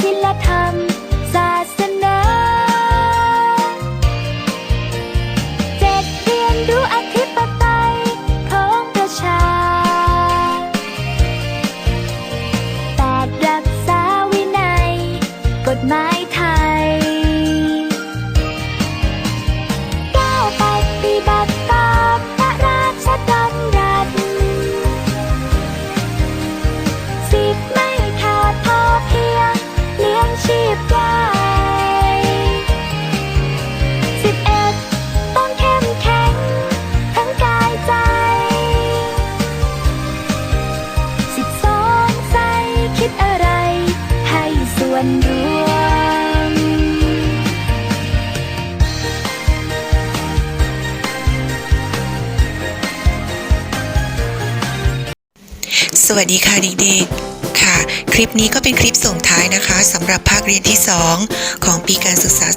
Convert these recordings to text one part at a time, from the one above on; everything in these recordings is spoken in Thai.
ศิลธรรม ศาสนาเจ็ดเรียนรู้อธิปไตยของประชาแปดรักษาวินัย กฎหมาย สวัสดีค่ะเด็กๆ ค่ะ คลิปนี้ก็เป็นคลิปส่งท้ายนะคะสำหรับภาคเรียนที่ 2 ของปีการศึกษา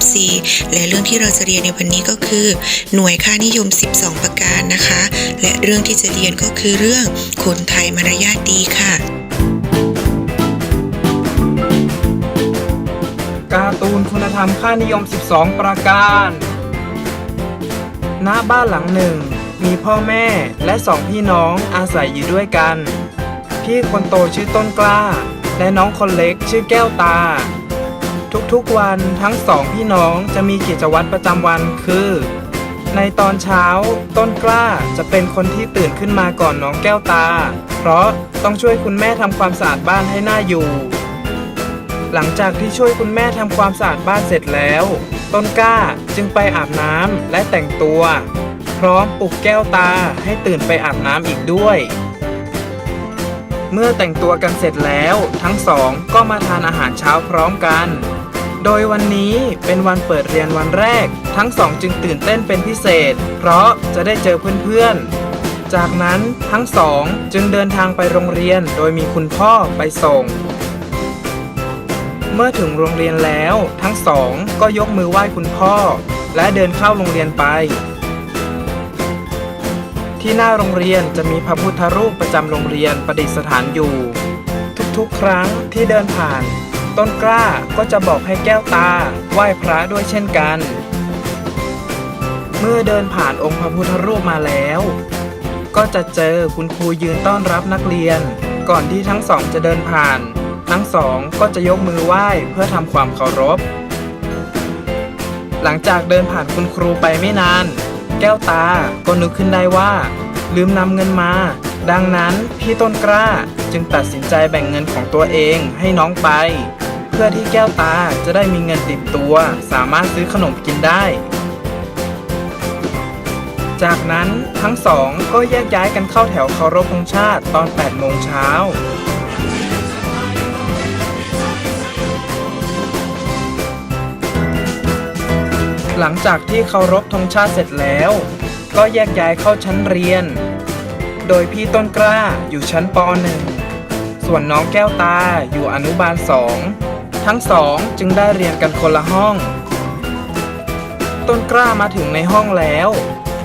2564 และเรื่องที่เราจะเรียนในวันนี้ก็คือ หน่วยค่านิยม 12 ประการนะคะ และเรื่องที่จะเรียนก็คือเรื่องคนไทยมารยาทดีค่ะ การ์ตูนคุณธรรมค่านิยม 12 ประการ ณบ้านหลังหนึ่ง มีพ่อแม่และสองพี่น้องอาศัยอยู่ด้วยกัน พี่คนโตชื่อต้นกล้า และน้องคนเล็กชื่อแก้วตา ทุกๆวันทั้งสองพี่น้องจะมีกิจวัตรประจำวันคือ ในตอนเช้า ต้นกล้าจะเป็นคนที่ตื่นขึ้นมาก่อนน้องแก้วตา เพราะต้องช่วยคุณแม่ทำความสะอาดบ้านให้น่าอยู่ หลังจากที่ช่วยคุณแม่ทำความสะอาดบ้านเสร็จแล้ว ต้นกล้าจึงไปอาบน้ำและแต่งตัว พร้อมปลุกแก้วตาให้ตื่นไปอาบน้ำอีกด้วย เมื่อแต่งตัวกันเสร็จแล้วทั้งสองก็มาทานอาหารเช้าพร้อมกัน โดยวันนี้เป็นวันเปิดเรียนวันแรก ทั้งสองจึงตื่นเต้นเป็นพิเศษ เพราะจะได้เจอเพื่อนๆ จากนั้นทั้งสองจึงเดินทางไปโรงเรียนโดยมีคุณพ่อไปส่งเมื่อถึงโรงเรียนแล้วทั้งสองก็ยกมือไหว้คุณพ่อ และเดินเข้าโรงเรียนไป ที่หน้าโรงเรียนจะมีพระพุทธรูปประจำโรงเรียนประดิษฐานอยู่ ทุกๆ ครั้งที่เดินผ่าน ต้นกล้าก็จะบอกให้แก้วตาไหว้พระด้วยเช่นกัน เมื่อเดินผ่านองค์พระพุทธรูปมาแล้ว ก็จะเจอคุณครูยืนต้อนรับนักเรียน ก่อนที่ทั้งสองจะเดินผ่าน ทั้งสองก็จะยกมือไหว้เพื่อทำความเคารพ หลังจากเดินผ่านคุณครูไปไม่นาน แก้วตา ก็นึกขึ้นได้ว่า ลืมนำเงินมา ดังนั้นพี่ต้นกล้าจึงตัดสินใจแบ่งเงินของตัวเองให้น้องไป เพื่อที่แก้วตาจะได้มีเงินติดตัว สามารถซื้อขนมกินได้ จากนั้นทั้งสองก็แยกย้ายกันเข้าแถวเคารพธงชาติตอน8โมงเช้า หลังจากที่เคารพธงชาติเสร็จแล้ว ก็แยกย้ายเข้าชั้นเรียน โดยพี่ต้นกล้าอยู่ชั้นป .1 ส่วนน้องแก้วตาอยู่อนุบาล2ทั้งสองจึงได้เรียนกันคนละห้อง ต้นกล้ามาถึงในห้องแล้ว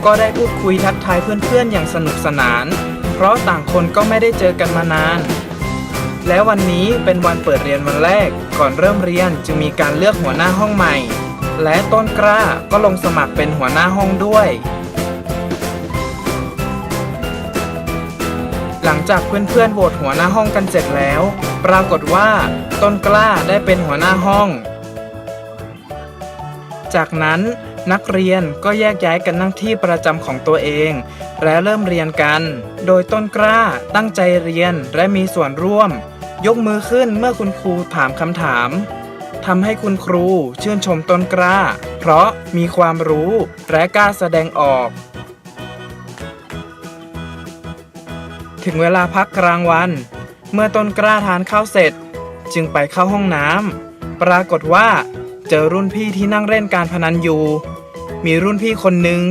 ก็ได้พูดคุยทักทายเพื่อนๆอย่างสนุกสนาน เพราะต่างคนก็ไม่ได้เจอกันมานาน และวันนี้เป็นวันเปิดเรียนวันแรก ก่อนเริ่มเรียนจึงมีการเลือกหัวหน้าห้องใหม่ และต้นกล้าก็ลงสมัครเป็นหัวหน้าห้องด้วย หลังจากเพื่อนๆโหวตหัวหน้าห้องกันเสร็จแล้ว ปรากฏว่า ต้นกล้าได้เป็นหัวหน้าห้อง จากนั้นนักเรียนก็แยกย้ายกันนั่งที่ประจำของตัวเอง และเริ่มเรียนกัน โดยต้นกล้าตั้งใจเรียนและมีส่วนร่วม ยกมือขึ้นเมื่อคุณครูถามคำถาม ทำให้คุณครูชื่นชมต้นกล้า เพราะมีความรู้และกล้าแสดงออก ถึงเวลาพักกลางวัน เมื่อต้นกล้าทานข้าวเสร็จ จึงไปเข้าห้องน้ำปรากฏว่า เจอรุ่นพี่ที่นั่งเล่นการพนันอยู่ มีรุ่นพี่คนหนึ่ง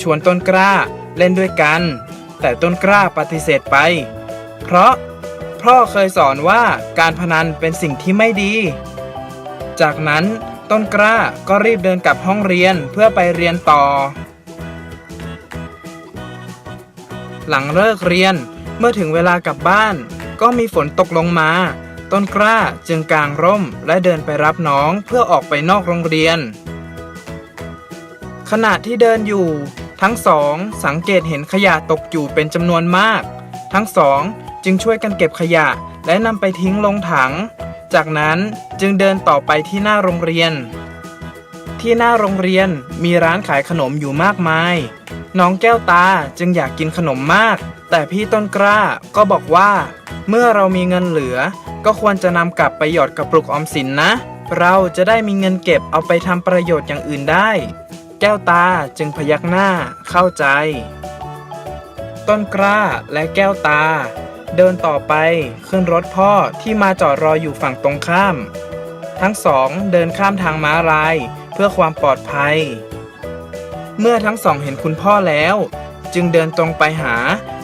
ชวนต้นกล้าเล่นด้วยกัน แต่ต้นกล้าปฏิเสธไป เพราะพ่อเคยสอนว่าการพนันเป็นสิ่งที่ไม่ดี จากนั้นต้นกล้าก็รีบเดินกลับห้องเรียนเพื่อไปเรียนต่อ หลังเลิกเรียนเมื่อถึงเวลากลับบ้าน ก็มีฝนตกลงมา ต้นกล้าจึงกางร่มและเดินไปรับน้องเพื่อออกไปนอกโรงเรียน ขณะที่เดินอยู่ ทั้งสองสังเกตเห็นขยะตกอยู่เป็นจำนวนมาก ทั้งสองจึงช่วยกันเก็บขยะและนำไปทิ้งลงถัง จากนั้นจึงเดินต่อไปที่หน้าโรงเรียน ที่หน้าโรงเรียนมีร้านขายขนมอยู่มากมาย น้องแก้วตาจึงอยากกินขนมมาก แต่พี่ต้นกล้าก็บอกว่า เมื่อเรามีเงินเหลือ ก็ควรจะนำกลับไปหยอดกระปุกออมสินนะ เราจะได้มีเงินเก็บเอาไปทำประโยชน์อย่างอื่นได้ แก้วตาจึงพยักหน้าเข้าใจ ต้นกล้าและแก้วตา เดินต่อไปขึ้นรถพ่อที่มาจอดรออยู่ฝั่งตรงข้าม ทั้งสองเดินข้ามทางม้าลายเพื่อความปลอดภัย เมื่อทั้งสองเห็นคุณพ่อแล้ว จึงเดินตรงไปหา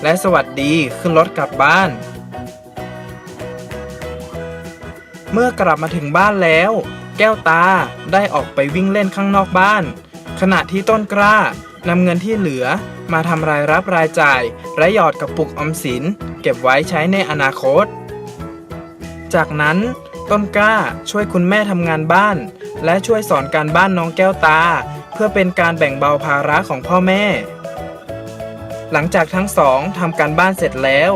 และสวัสดีขึ้นรถกลับบ้าน เมื่อกลับมาถึงบ้านแล้ว แก้วตาได้ออกไปวิ่งเล่นข้างนอกบ้าน ขณะที่ต้นกล้านำเงินที่เหลือมาทำรายรับรายจ่ายและหยอดกระปุกออมสิน เก็บไว้ใช้ในอนาคต จากนั้นต้นกล้าช่วยคุณแม่ทำงานบ้าน และช่วยสอนการบ้านน้องแก้วตา เพื่อเป็นการแบ่งเบาภาระของพ่อแม่ หลังจากทั้งสองทำการบ้านเสร็จแล้ว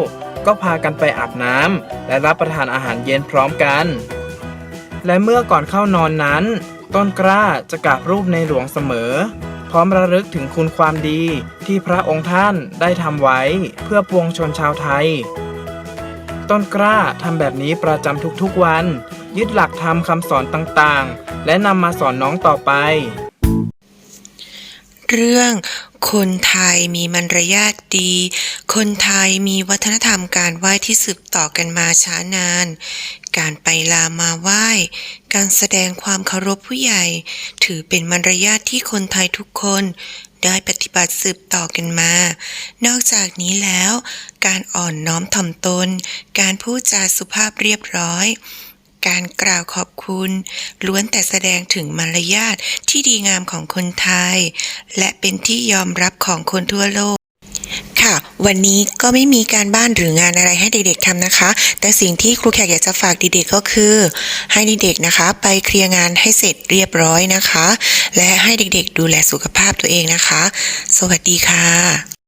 ก็พากันไปอาบน้ำและรับประทานอาหารเย็นพร้อมกัน และเมื่อก่อนเข้านอนนั้น ต้นกล้าจะกราบรูปในหลวงเสมอ ร้อมระลึกถึงคุณความดีที่พระองค์ท่านได้ทำไว้เพื่อปวงชนชาวไทย ต้นกล้าทำแบบนี้ประจำทุกๆวัน ยึดหลักธรรมคำสอนต่างๆ และนำมาสอนน้องต่อไป เรื่องคนไทยมีมารยาทดี คนไทยมีวัฒนธรรมการไหว้ที่สืบต่อกันมาช้านาน การไปลามาไหว้ การแสดงความเคารพผู้ใหญ่ ถือเป็นมารยาทที่คนไทยทุกคนได้ปฏิบัติสืบต่อกันมา นอกจากนี้แล้ว การอ่อนน้อมถ่อมตน การพูดจาสุภาพเรียบร้อย การกล่าวขอบคุณ ล้วนแต่แสดงถึงมารยาทที่ดีงามของคนไทย และเป็นที่ยอมรับของคนทั่วโลก วันนี้ก็ไม่มีการบ้านหรืองานอะไรให้เด็กๆทำนะคะ แต่สิ่งที่ครูแขกอยากจะฝากเด็กๆก็คือ ให้เด็กๆนะคะ ไปเคลียร์งานให้เสร็จเรียบร้อยนะคะ และให้เด็กๆดูแลสุขภาพตัวเองนะคะ สวัสดีค่ะ